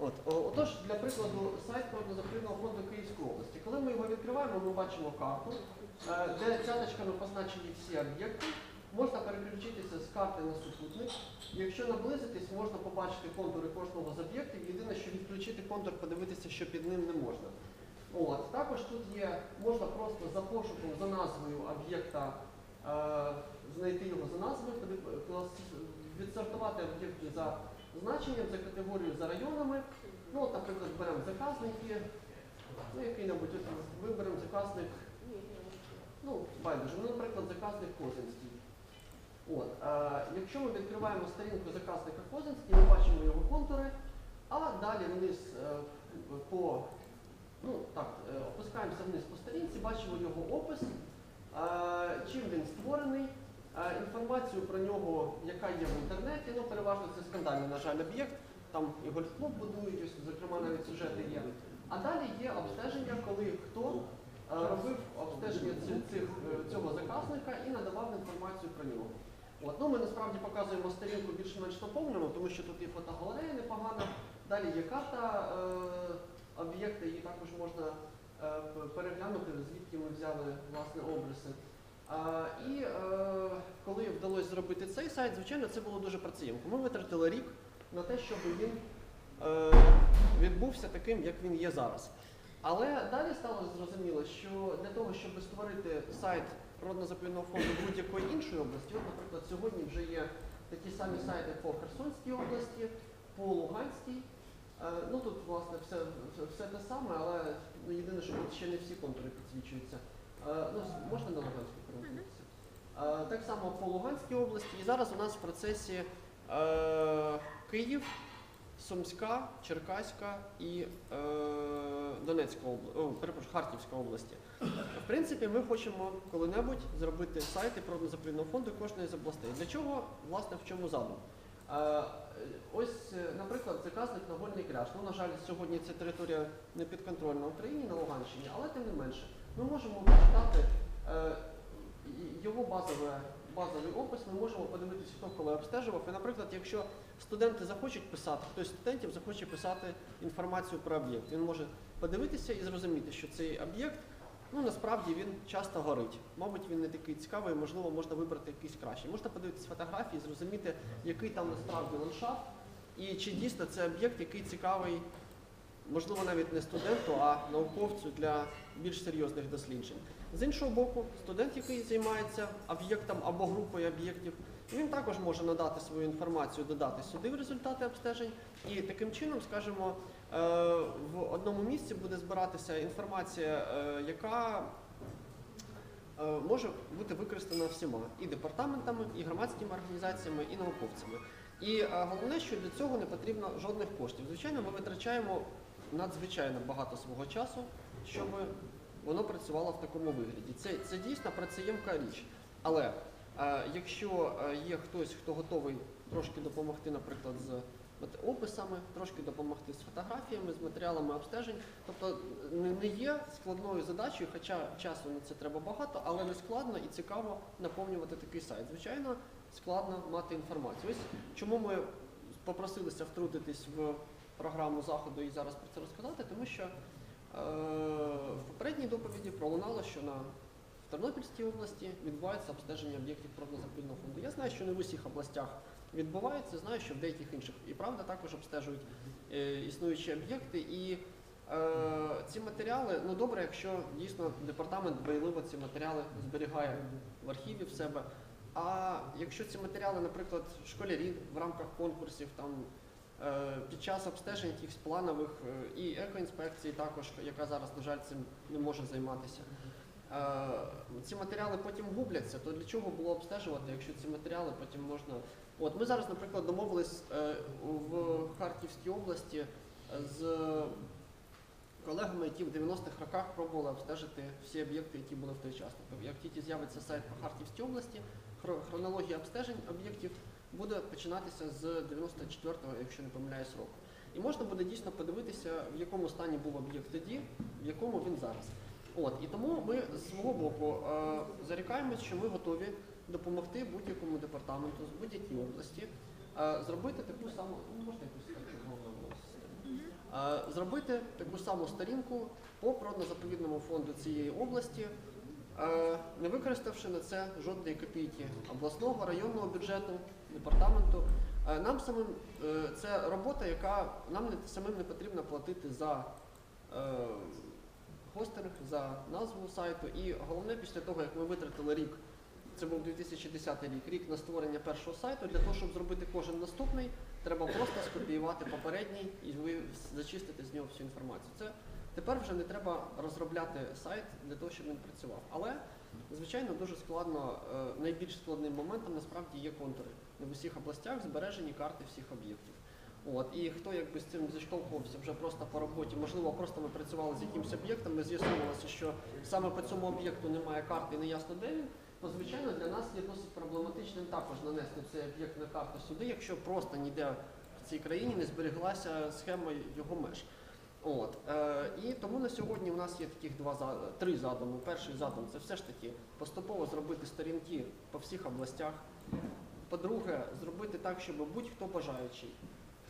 От, отож, для прикладу, сайт природно-заповідного фонду Київської області. Коли ми його відкриваємо, ми бачимо карту, е, де цяточками позначені всі об'єкти. Можна переключитися з карти на супутник. Якщо наблизитись, можна побачити контури кожного з об'єктів. Єдине, що відключити контур, подивитися, що під ним не можна. От. Також тут є, можна просто за пошуком за назвою об'єкта е, знайти його за назвою, відсортувати об'єкти за значенням, за категорією, за районами. Ну, от, наприклад, беремо заказники, ну, який-небудь виберемо заказник, ну, байдуже, ну, наприклад, заказник Козинський. От, е, якщо ми відкриваємо сторінку заказника Козинський, ми бачимо його контури, а далі вниз е, по, ну, так, е, опускаємося вниз по сторінці, бачимо його опис, е, чим він інформацію про нього, яка є в інтернеті, ну, переважно це скандальний, на жаль, об'єкт, там і гольф-клуб будують, ось, зокрема, навіть сюжети є. А далі є обстеження, коли хто е, робив обстеження цих, е, цього заказника і надавав інформацію про нього. От, ну, ми насправді показуємо сторінку більш-менш наповнену, тому що тут і фотогалерея непогана, далі є карта е, об'єкта, її також можна е, переглянути, звідки ми взяли власне обриси. І е, коли вдалося зробити цей сайт, звичайно, це було дуже працеємко. Ми витратили рік на те, щоб він е, відбувся таким, як він є зараз. Але далі стало зрозуміло, що для того, щоб створити сайт природно-заповідного фонду будь-якої іншої області, от, наприклад, сьогодні вже є такі самі сайти по Херсонській області, по Луганській. Е, Ну тут, власне, все, все, все те саме, але ну, єдине, що тут ще не всі контури підсвічуються. Е, Ну, можна на Луганську перемкнутися? Е, Так само по Луганській області. І зараз у нас в процесі е, Київ, Сумська, Черкаська і Донецька область, перепрошую, Харківська області. В принципі, ми хочемо коли-небудь зробити сайти природно-заповідного фонду кожної з областей. Для чого, власне, в чому задум? Ось, наприклад, заказник Нагольний Кряж. Ну, на жаль, сьогодні ця територія не підконтрольна Україні на Луганщині, але тим не менше, ми можемо почитати е, його базове, базовий опис, ми можемо подивитися, хто коли обстежував. І, наприклад, якщо студенти захочуть писати, хтось з студентів захоче писати інформацію про об'єкт, він може подивитися і зрозуміти, що цей об'єкт Ну, насправді він часто горить. Мабуть, він не такий цікавий, можливо, можна вибрати якийсь кращий. Можна подивитися фотографії, зрозуміти, який там насправді ландшафт, і чи дійсно це об'єкт, який цікавий, можливо, навіть не студенту, а науковцю для більш серйозних досліджень. З іншого боку, студент, який займається об'єктом або групою об'єктів, він також може надати свою інформацію, додати сюди в результати обстежень, і таким чином, скажімо, е, в одному місці буде збиратися інформація, е, яка е, може бути використана всіма і департаментами, і громадськими організаціями, і науковцями. І головне, що для цього не потрібно жодних коштів. Звичайно, ми витрачаємо надзвичайно багато свого часу, щоб воно працювало в такому вигляді. Це, це дійсно працеємка річ. Але е, якщо е, є хтось, хто готовий трошки допомогти, наприклад, з описами, трошки допомогти з фотографіями, з матеріалами обстежень, тобто не не є складною задачею, хоча часу на це треба багато, але не складно і цікаво наповнювати такий сайт. Звичайно, складно мати інформацію. Ось чому ми попросилися втрутитись в програму заходу і зараз про це розказати, тому що е, в попередній доповіді пролунало, що на в Тернопільській області відбувається обстеження об'єктів природно-заповідного фонду. Я знаю, що не в усіх областях відбувається, знаю, що в деяких інших і правда також обстежують е, існуючі об'єкти. І е, ці матеріали, ну добре, якщо дійсно департамент дбайливо ці матеріали зберігає в архіві в себе. А якщо ці матеріали, наприклад, школярі в рамках конкурсів, там під час обстежень якихось планових е, і екоінспекції також, яка зараз, на жаль, цим не може займатися. Е, Ці матеріали потім губляться, то для чого було обстежувати, якщо ці матеріали потім можна. От ми зараз, наприклад, домовились е, в Харківській області з колегами, які в 90-х роках пробували обстежити всі об'єкти, які були в той час. Тобто, як тільки з'явиться сайт по Харківській області, хронологія обстежень об'єктів буде починатися з 94-го, якщо не помиляюсь, року. І можна буде дійсно подивитися, в якому стані був об'єкт тоді, в якому він зараз. От, і тому ми з свого боку е, зарікаємось, що ми готові допомогти будь-якому департаменту з будь-якій області е, зробити таку саму, ну можна якусь. Е, Зробити таку саму сторінку по природно-заповідному фонду цієї області, не використавши на це жодної копійки обласного, районного бюджету, департаменту. Е, Нам самим е, це робота, яка нам не самим не потрібно платити за е, хостинг, за назву сайту. І головне, після того, як ми витратили рік, це був 2010 рік, рік на створення першого сайту, для того, щоб зробити кожен наступний, треба просто скопіювати попередній і зачистити з нього всю інформацію. Це тепер вже не треба розробляти сайт для того, щоб він працював. Але, звичайно, дуже складно, е, найбільш складним моментом насправді є контури. В усіх областях збережені карти всіх об'єктів. От, і хто якби з цим зіштовхувався вже просто по роботі, можливо, просто ми працювали з якимось об'єктом, ми з'ясувалося, що саме по цьому об'єкту немає карти і не ясно де він, то звичайно для нас є досить проблематичним також нанести цей об'єкт на карту сюди, якщо просто ніде в цій країні не збереглася схема його меж. От, е, і тому на сьогодні у нас є таких два три задуми. Перший задум це все ж таки поступово зробити сторінки по всіх областях. По-друге, зробити так, щоб будь-хто бажаючий.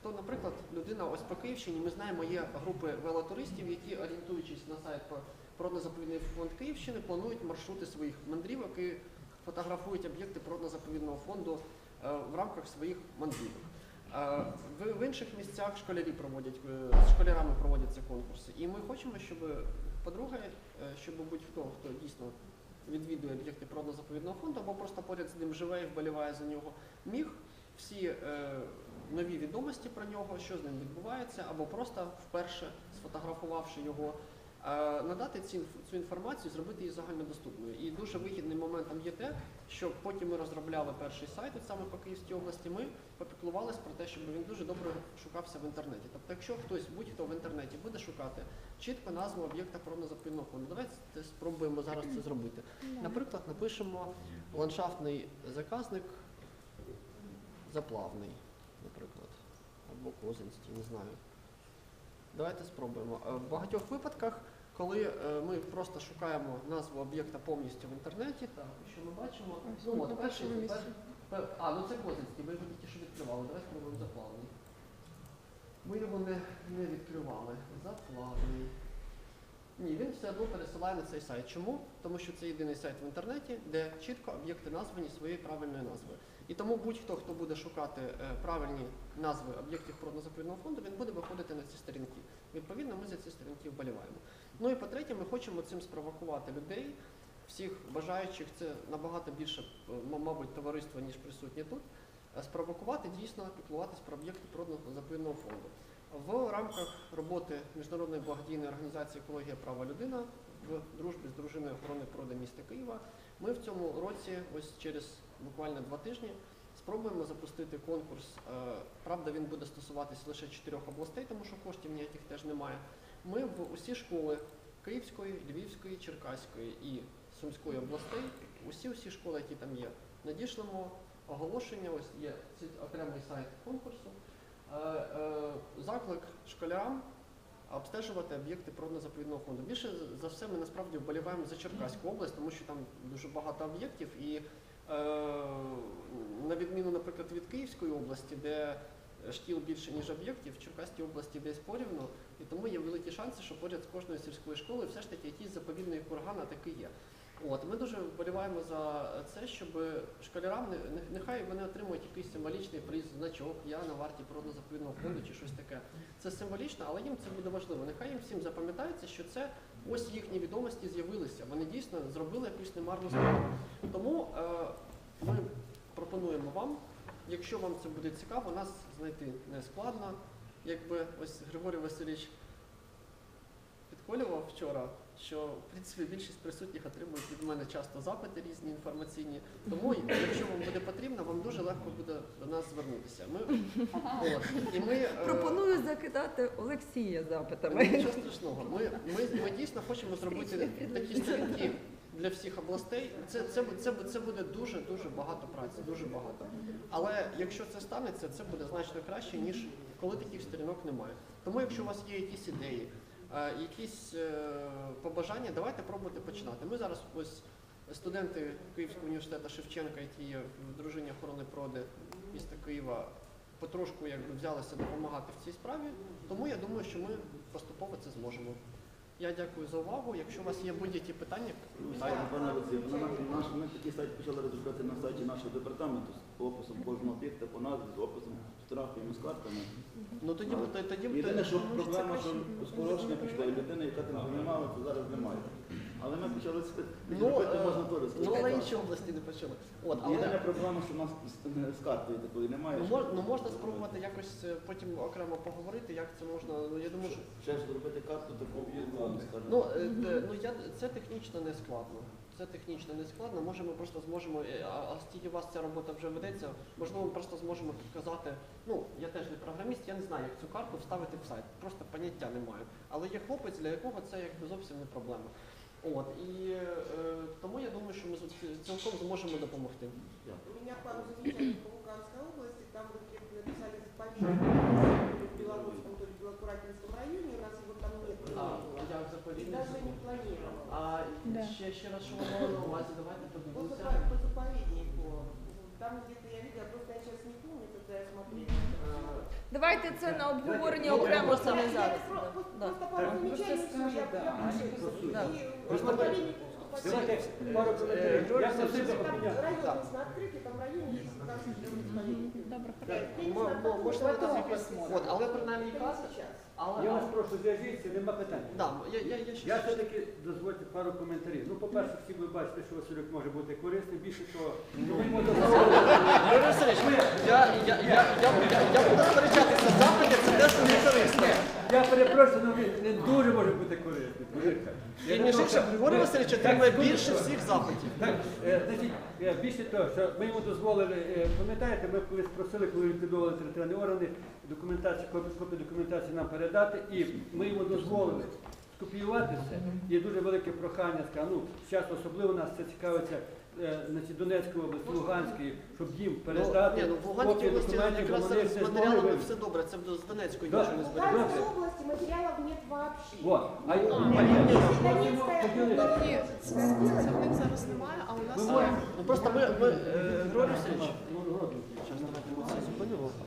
Хто, наприклад, людина ось по Київщині, ми знаємо, є групи велотуристів, які, орієнтуючись на сайт по природно-заповідний фонд Київщини, планують маршрути своїх мандрівок і фотографують об'єкти природно-заповідного фонду е, в рамках своїх мандрівок. Е, В, інших місцях школярі проводять е, з школярами проводяться конкурси. І ми хочемо, щоб, по-друге, е, щоб будь-хто, хто дійсно відвідує об'єкти природно-заповідного фонду, або просто поряд з ним живе і вболіває за нього, міг всі е, нові відомості про нього, що з ним відбувається, або просто вперше сфотографувавши його, е, надати цю інформацію, зробити її загальнодоступною. І дуже вигідним моментом є те, що потім ми розробляли перший сайт, от саме по Київській області, ми попіклувалися про те, щоб він дуже добре шукався в інтернеті. Тобто, якщо хтось, будь-хто в інтернеті буде шукати чітко назву об'єкта природно-заповідного фонду, давайте спробуємо зараз це зробити. Наприклад, напишемо ландшафтний заказник заплавний, наприклад, або Козинський, не знаю. Давайте спробуємо. Е, В багатьох випадках, коли е, ми просто шукаємо назву об'єкта повністю в інтернеті, так, що ми бачимо, ну от перший, пер- а, ну це Козинський, ми його тільки що відкривали, давайте спробуємо заплавний. Ми його не, не відкривали. Заплавний. Ні, він все одно пересилає на цей сайт. Чому? Тому що це єдиний сайт в інтернеті, де чітко об'єкти названі своєю правильною назвою. І тому будь-хто, хто буде шукати е, правильні назви об'єктів природно-заповідного фонду, він буде виходити на ці сторінки. Відповідно, ми за ці сторінки вболіваємо. Ну і по-третє, ми хочемо цим спровокувати людей, всіх бажаючих, це набагато більше, е, мабуть, товариства, ніж присутні тут, е, спровокувати дійсно піклуватись про об'єкти природно-заповідного фонду. В рамках роботи міжнародної благодійної організації Екологія права людина в дружбі з дружиною охорони природи міста Києва ми в цьому році, ось через буквально два тижні, спробуємо запустити конкурс. Е, Правда, він буде стосуватись лише чотирьох областей, тому що коштів ніяких теж немає. Ми в усі школи Київської, Львівської, Черкаської і Сумської областей, усі усі школи, які там є, надішлемо оголошення. Ось є окремий сайт конкурсу. Е, е, Заклик школярам обстежувати об'єкти природно-заповідного фонду. Більше за все ми насправді вболіваємо за Черкаську область, тому що там дуже багато об'єктів і е, на відміну, наприклад, від Київської області, де шкіл більше, ніж об'єктів, в Черкаській області десь порівну, і тому є великі шанси, що поряд з кожною сільською школою все ж таки якийсь заповідний курган, а таки є. От, ми дуже вболіваємо за це, щоб школярам не, не- нехай вони отримують якийсь символічний приз, значок, я на варті природно-заповідного фонду чи щось таке. Це символічно, але їм це буде важливо. Нехай їм всім запам'ятається, що це ось їхні відомості з'явилися. Вони дійсно зробили якусь немарну справу. Тому е, ми пропонуємо вам, якщо вам це буде цікаво, нас знайти не складно. Якби ось Григорій Васильович підколював вчора, що в принципі більшість присутніх отримують від мене часто запити різні інформаційні. Тому, якщо вам буде потрібно, вам дуже легко буде до нас звернутися. Ми, от, і ми, е, Пропоную закидати Олексія та запитами. Нічого страшного. Ми, ми, ми дійсно хочемо зробити такі сторінки для всіх областей. Це, це, це, це буде дуже дуже багато праці, дуже багато. Але якщо це станеться, це буде значно краще, ніж коли таких сторінок немає. Тому, якщо у вас є якісь ідеї, якісь е, побажання, давайте пробувати починати. Ми зараз ось студенти Київського університету Шевченка, які є в дружині охорони проди міста Києва, потрошку якби, взялися допомагати в цій справі, тому я думаю, що ми поступово це зможемо. Я дякую за увагу. Якщо у вас є будь-які питання, питання. пане Олексій, ми такі сайт почали розробляти на сайті нашого департаменту з описом кожного об'єкта по назві, з описом штрафів і з картами. ну тоді тоді, Єдине, що проблема, що скорочення пішла, і людина, яка тим займалася, зараз немає. Але ми почали це Ну, робити, е, можна теж ну, але інші області не почали. От, але Єдина проблема, що в нас з- з картою такої немає. ну, мож, ну, можна спробувати якось е, потім окремо поговорити, як це можна. Ну я думаю, що Ще ж зробити карту таку об'єднану, скажімо. ну, е, ну я це технічно не складно. Це технічно не складно. Може, ми просто зможемо, е, а, а стільки у вас ця робота вже ведеться, можливо, ми просто зможемо підказати. Ну, я теж не програміст, я не знаю, як цю карту вставити в сайт. Просто поняття не маю. Але є хлопець, для якого це якби зовсім не проблема. От і е, тому я думаю, що ми цілком зможемо допомогти. У меня пару замечаний по Луганской области. Там вы написали заповедник в Белорусском, то в Белокуратинском районе. У нас его там нет. А И заповідник? даже не планировал. А Да. ще, ще раз, що воно на увазі, давайте подивимося. по заповеднику. Там где-то я видела, просто я сейчас не помню, когда я смотрела. Е, Давайте це на обговорення окремо саме Я- я зараз. Просто пару замечаний, всё, я- я прошу. Да. И по Просто заповеднику вступать Давайте не пару буду. коментарів. Я Юрій просив би Там обміняти. район Так. нужно открытый, там в районе есть Луганский заповедник. Добре. Я- я не Мо- знаю, мо- как можливо, это там записано. якось- От, але принаймні Это не карта. сейчас. Але Я вас прошу зв'яжіться, нема питань. да, я, я, я ще Я все-таки дозвольте пару коментарів. Ну, по-перше, всі ви бачите, що Василюк може бути корисним. Більше того, ну, ми йому дозволили. Юрій Васильович, я, я, я, я, я, я буду сперечатися Я перепрошую, ну він не дуже може бути корисним. Я не то, Григорій Васильович отримує більше всіх запитів. Так, е, значить, е, більше того, що ми йому дозволили, е, пам'ятаєте, ми колись просили, коли ліквідували територіальні органи, документацію, копію документації нам передати, і ми йому дозволили скопіювати це. Є дуже велике прохання, ну, зараз особливо нас це цікавиться е, значить, Донецької області, Луганської, щоб їм передати Ну, ні, ну, в Луганській області якраз з матеріалами все добре, це з Донецької Да. нічого не В зберігається. Луганской области материалов нет вообще. Вот. А, область Ні, це в них зараз немає, а у нас. Ну просто ми, ми е, Григорій Васильович,